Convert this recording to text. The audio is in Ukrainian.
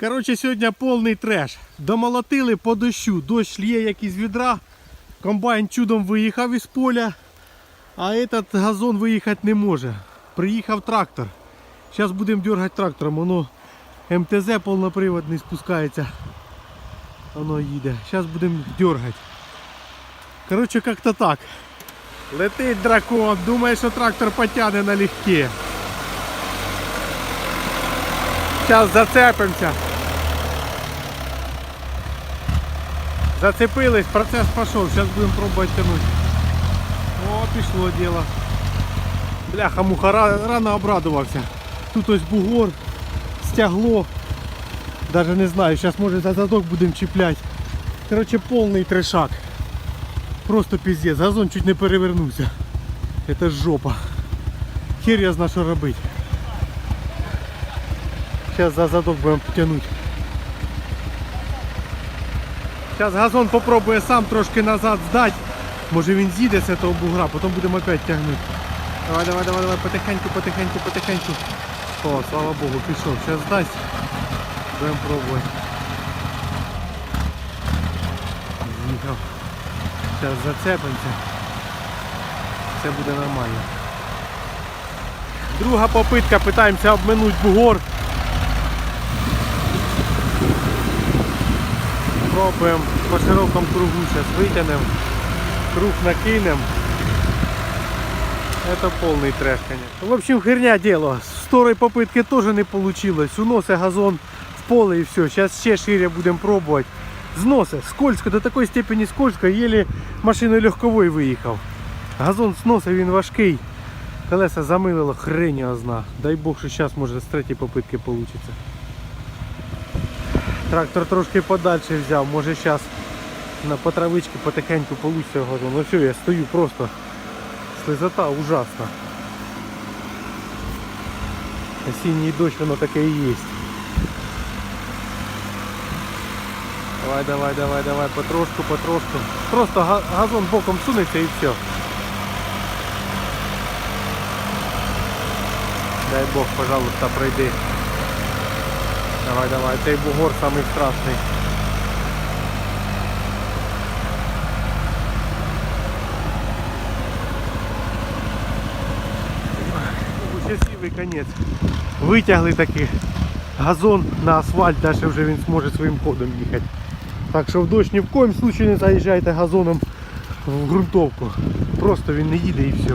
Коротше, сьогодні повний треш. Домолотили по дощу. Дощ лє як із відра. Комбайн чудом виїхав із поля, а этот газон виїхати не може. Приїхав трактор. Зараз будемо дергати трактором. Воно МТЗ повноприводний спускається. Воно їде. Зараз будемо дергати. Коротше, як-то так. Летить дракон, думає, що трактор потягне налегке. Зараз зацепимося. Зацепились, процес пішов, зараз будемо пробувати тянуть. О, пішло діло. Бляха, муха, рано обрадувався. Тут ось бугор, стягло. Даже не знаю, зараз може за задок будемо чіпляти. Коротше, повний трешак. Просто піздець, газон чуть не перевернувся. Это жопа. Хер я знаю, що робити. Зараз за задок будемо тягнути. Зараз газон попробує сам трошки назад здати. Може він з'їде з цього бугра, потім будемо опять тягнути. Давай, давай, давай, давай, потихеньку, потихеньку, потихеньку. О, слава Богу, пішов. Зараз здасть. Будемо пробувати. З'їхав. Зараз зацепимося. Все буде нормально. Друга попитка, питаємося обминути бугор. Пробуємо по широкому кругу, зараз витягнемо, круг накинемо. Это полный трэш, конечно. В общем, херня дело. С второй попытки тоже не получилось. Уносит газон в поле и все. Сейчас ще шире будем пробовать. Зносы. Скользко, до такой степени скользко. Еле машиною легковой виїхав. Газон сносив, він важкий. Колеса замилило, хрень його зна. Дай Бог, що зараз може з третьої попитки вийде. Трактор трошки подальше взяв. Може зараз по травичці потихеньку вийде газон. Ну все, я стою просто. Слизота ужасна. Осінній дощ воно таке і є. Давай, давай, давай, давай, потрошку, потрошку. Просто газон боком сунеться і все. Дай Бог, пожалуйста, пройди. Давай, давай, цей бугор самий страшний. Щасливий конець. Витягли таки газон на асфальт, далі вже він зможе своїм ходом їхати. Так що в дощ ні в коїм случаю не заїжджайте газоном в ґрунтовку. Просто він не їде і все.